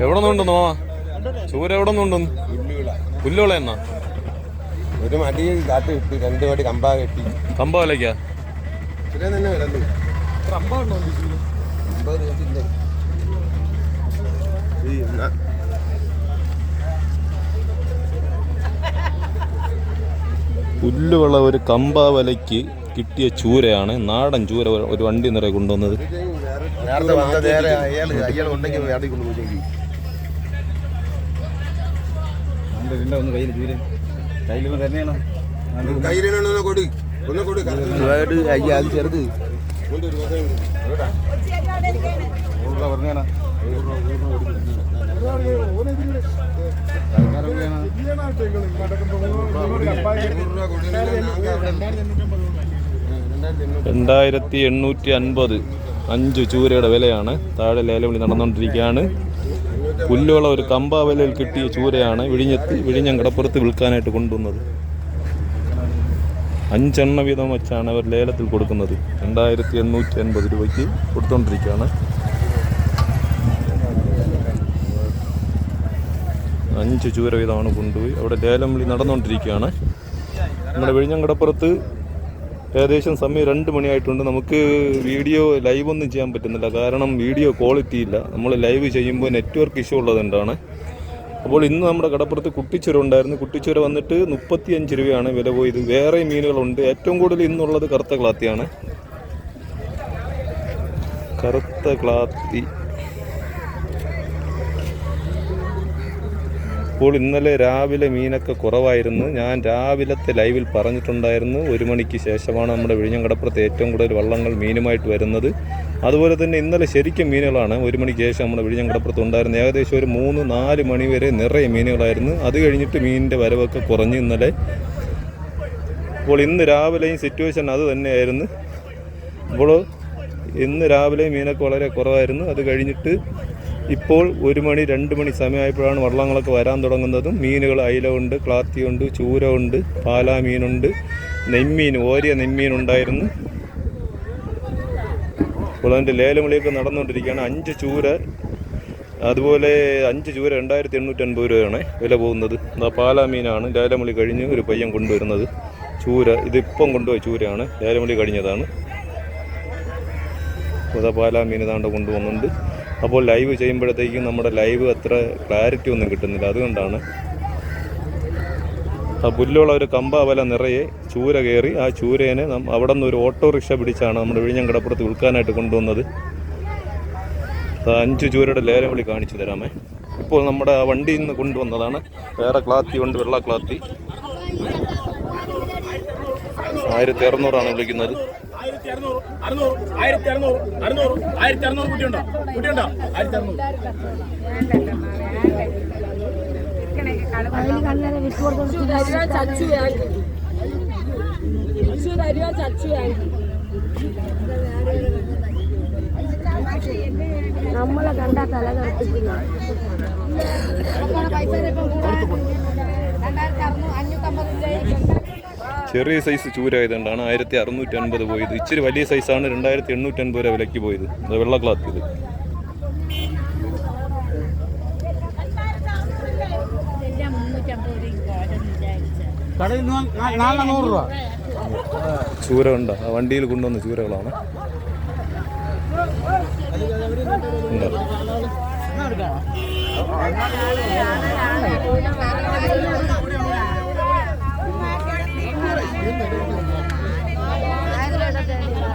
എവിടെ നിന്നുണ്ടെന്നോ ചൂര എവിടെ നിന്നുണ്ടെന്ന് പുല്ലുവിള എന്നാ? ഒരു മടി കാട്ട് കിട്ടി രണ്ടു മടി കമ്പാ കെട്ടി. കമ്പ വിലക്കാ ഇത്രയും തന്നെ വിലണ്ട് അമ്പത് രൂപയില്ലേ ഈ ന- പുല്ലുവിള ഒരു കമ്പ വിലയ്ക്ക് കിട്ടിയ ചൂരയാണ്. നാടൻ ചൂര ഒരു- വണ്ടി നിറയെ കൊണ്ടുവന്നത്. നേരത്തെ രണ്ടായിരത്തി എണ്ണൂറ്റി അൻപത് അഞ്ച് ചൂരയുടെ വിലയാണ്. താഴെ ലേലവിളി നടന്നുകൊണ്ടിരിക്കുകയാണ്. പുല്ലുള്ള ഒരു കമ്പ വിലയിൽ കിട്ടിയ ചൂരയാണ് വിഴിഞ്ഞത്ത് വിഴിഞ്ഞം കടപ്പുറത്ത് വിൽക്കാനായിട്ട് കൊണ്ടുവന്നത്. അഞ്ചെണ്ണ വീതം വെച്ചാണ് അവർ ലേലത്തിൽ കൊടുക്കുന്നത്. രണ്ടായിരത്തി എണ്ണൂറ്റി അൻപത് രൂപയ്ക്ക് കൊടുത്തുകൊണ്ടിരിക്കുകയാണ് അഞ്ച് ചൂര വീതമാണ് കൊണ്ടുപോയി. അവിടെ ലേലം വിളി നടന്നുകൊണ്ടിരിക്കുകയാണ്. നമ്മുടെ വിഴിഞ്ഞം കടപ്പുറത്ത് ഏകദേശം സമയം രണ്ട് മണിയായിട്ടുണ്ട്. നമുക്ക് വീഡിയോ ലൈവ് ഒന്നും ചെയ്യാൻ പറ്റുന്നില്ല. കാരണം വീഡിയോ ക്വാളിറ്റി ഇല്ല. നമ്മൾ ലൈവ് ചെയ്യുമ്പോൾ നെറ്റ്വർക്ക് ഇഷ്യൂ ഉള്ളതുകൊണ്ടാണ് അപ്പോൾ ഇന്ന് നമ്മുടെ കടപ്പുറത്ത് കുട്ടിച്ചുര ഉണ്ടായിരുന്നു. കുട്ടിച്ചുര വന്നിട്ട് മുപ്പത്തിയഞ്ച് രൂപയാണ് വില പോയത്. വേറെ മീനുകളുണ്ട്. ഏറ്റവും കൂടുതൽ ഇന്നുള്ളത് കറുത്ത ക്ലാത്തിയാണ്. കറുത്ത ക്ലാത്തി. അപ്പോൾ ഇന്നലെ രാവിലെ മീനൊക്കെ കുറവായിരുന്നു. ഞാൻ രാവിലത്തെ ലൈവിൽ പറഞ്ഞിട്ടുണ്ടായിരുന്നു ഒരു മണിക്ക് ശേഷമാണ് നമ്മുടെ വിഴിഞ്ഞം കടപ്പുറത്ത് ഏറ്റവും കൂടുതൽ വള്ളങ്ങൾ മീനുമായിട്ട് വരുന്നത്. അതുപോലെ തന്നെ ഇന്നലെ ശരിക്കും മീനുകളാണ് ഒരു മണിക്ക് ശേഷം നമ്മുടെ വിഴിഞ്ഞം കടപ്പുറത്ത് ഉണ്ടായിരുന്നു ഏകദേശം ഒരു മൂന്ന് നാല് മണി വരെ നിറയെ മീനുകളായിരുന്നു. അത് കഴിഞ്ഞിട്ട് മീനിന്റെ വരവൊക്കെ കുറഞ്ഞു ഇന്നലെ. അപ്പോൾ ഇന്ന് രാവിലെയും സിറ്റുവേഷൻ അത് തന്നെയായിരുന്നു. അപ്പോൾ ഇന്ന് രാവിലെ മീനൊക്കെ വളരെ കുറവായിരുന്നു. അത് കഴിഞ്ഞിട്ട് ഇപ്പോൾ ഒരു മണി രണ്ട് മണി സമയമായപ്പോഴാണ് വള്ളങ്ങളൊക്കെ വരാൻ തുടങ്ങുന്നതും. മീനുകൾ അയില ഉണ്ട് ക്ലാത്തി ഉണ്ട് ചൂര ഉണ്ട് പാലാ മീനുണ്ട് നെയ്മീൻ ഓരിയ നെയ്മീൻ ഉണ്ടായിരുന്നു. അപ്പോൾ അതിന്റെ ലേലവിളിയൊക്കെ നടന്നുകൊണ്ടിരിക്കുകയാണ്. അഞ്ച് ചൂര അതുപോലെ അഞ്ച് ചൂര രണ്ടായിരത്തി എണ്ണൂറ്റി അൻപത് രൂപയാണ് വില പോകുന്നത്. എന്താ പാലാ മീനാണ് ലേലമളി കഴിഞ്ഞ് ഒരു പയ്യൻ കൊണ്ടുവരുന്നത്. ചൂര ഇതിപ്പം കൊണ്ടുപോയ ചൂരയാണ് ലേലമളി കഴിഞ്ഞതാണ്. പാലാ മീൻ ഇതാണ്ട് കൊണ്ടുവന്നുണ്ട്. അപ്പോൾ ലൈവ് ചെയ്യുമ്പോഴത്തേക്കും നമ്മുടെ ലൈവ് അത്ര ക്ലാരിറ്റി ഒന്നും കിട്ടുന്നില്ല. അതുകൊണ്ടാണ് ആ പുല്ലുള്ള ഒരു കമ്പ വല നിറയെ ചൂര കയറി ആ ചൂരേനെ നാം അവിടെ നിന്ന് ഒരു ഓട്ടോറിക്ഷ പിടിച്ചാണ് നമ്മുടെ വിഴിഞ്ഞങ്കടപ്പുറത്ത് വിൽക്കാനായിട്ട് കൊണ്ടുവന്നത്. അഞ്ച് ചൂരയുടെ ലേലം വിളി കാണിച്ചു തരാമേ. ഇപ്പോൾ നമ്മുടെ വണ്ടിയിൽ നിന്ന് കൊണ്ടുവന്നതാണ്. വേറെ ക്ലാത്തി ഉണ്ട് വെള്ള ക്ലാത്തി. ആയിരത്തി അറുന്നൂറാണ് വിളിക്കുന്നത്. ആയിരത്തി അറുന്നൂറ് അറുന്നൂറ് ആയിരത്തി അറുന്നൂറ് അറുന്നൂറ് ആയിരത്തി അറുന്നൂറ് കുട്ടിയുണ്ടോ? കുട്ടിയുണ്ടോ? ആയിരത്തി അറുന്നൂറ് അതിൽ കണ്ണനെ വിട്ടു കൊടുത്തു ചച്ചു വാങ്ങി ചച്ചു തരുക ചച്ചു ചെറിയ സൈസ് ചൂരായതുകൊണ്ടാണ് ആയിരത്തി അറുന്നൂറ്റി അൻപത് പോയത്. ഇച്ചിരി വലിയ സൈസാണ് രണ്ടായിരത്തി എണ്ണൂറ്റി അൻപത് രൂപ വിലയ്ക്ക് പോയത്. വെള്ള ക്ലാത്ത് ഇത്. ചൂര ഉണ്ട് ആ വണ്ടിയിൽ കൊണ്ടുവന്ന ചൂരകളാണ്. ഉണ്ടോ?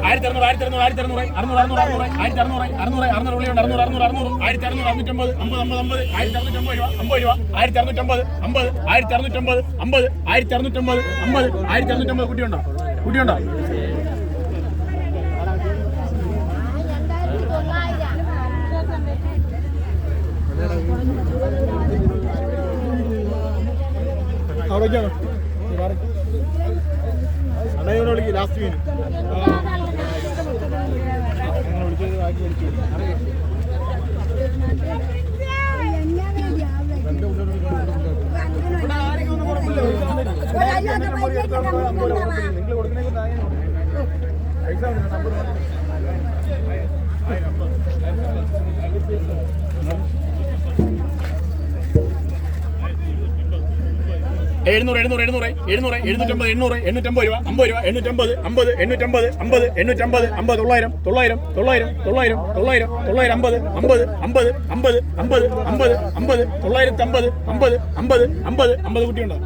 ആയിരത്തി അറുന്നൂറ് ആയിരത്തി അറുന്നൂറ് ആയിരത്തി അറുന്നൂറ് അറുന്നൂറ് അറുന്നൂറ് അറുന്നൂറ് ആയിരത്തി അറുന്നൂറ് അറുന്നൂറ് അറുന്നൂറ് ഉള്ളിയുണ്ട് അറുന്നൂറ് അറുന്നൂറ് അറുന്നൂറ് ആയിരത്തി അറുന്നൂറ് അറുന്നൂറ്റമ്പത് അമ്പത് അമ്പത് അമ്പത് ആയിരത്തി അറുന്നൂറ്റമ്പത് രൂപ അമ്പത് രൂപ ആയിരത്തി അറുന്നൂറ്റമ്പത് അമ്പത് ആയിരത്തി അറുന്നൂറ്റമ്പത് അമ്പത് ആയിരത്തി അറുന്നൂറ്റമ്പത് അമ്പത് ആയിരത്തി അറുന്നൂറ്റമ്പത് കുട്ടിയുണ്ടോ? കുട്ടിയുണ്ടോ? അവിടേക്കാണ്? വിളിക്കും ലാസ്റ്റ് മീൻ വിളിച്ചത് ബാക്കി വിളിച്ചു നിങ്ങൾ കൊടുക്കുന്ന പൈസ നമ്പർ എഴുന്നൂറ് എഴുന്നൂറ് എഴുന്നൂറ് എഴുന്നൂറ് എഴുന്നൂറ്റമ്പത് എണ്ണൂറ് എണ്ണൂറ്റമ്പത് രൂപ അമ്പത് രൂപ എണ്ണൂറ്റമ്പത് അമ്പത് എണ്ണൂറ്റമ്പത് അമ്പത് എണ്ണൂറ്റമ്പത് അമ്പത് തൊള്ളായിരം തൊള്ളായിരം തൊള്ളായിരം തൊള്ളായിരം തൊള്ളായിരം തൊള്ളായിരം അമ്പത് അമ്പത് അമ്പത് അമ്പത് അമ്പത് അമ്പത് അമ്പത് തൊള്ളായിരത്തി അമ്പത് അമ്പത് അമ്പത് അമ്പത് അമ്പത് കുട്ടിയുണ്ടോ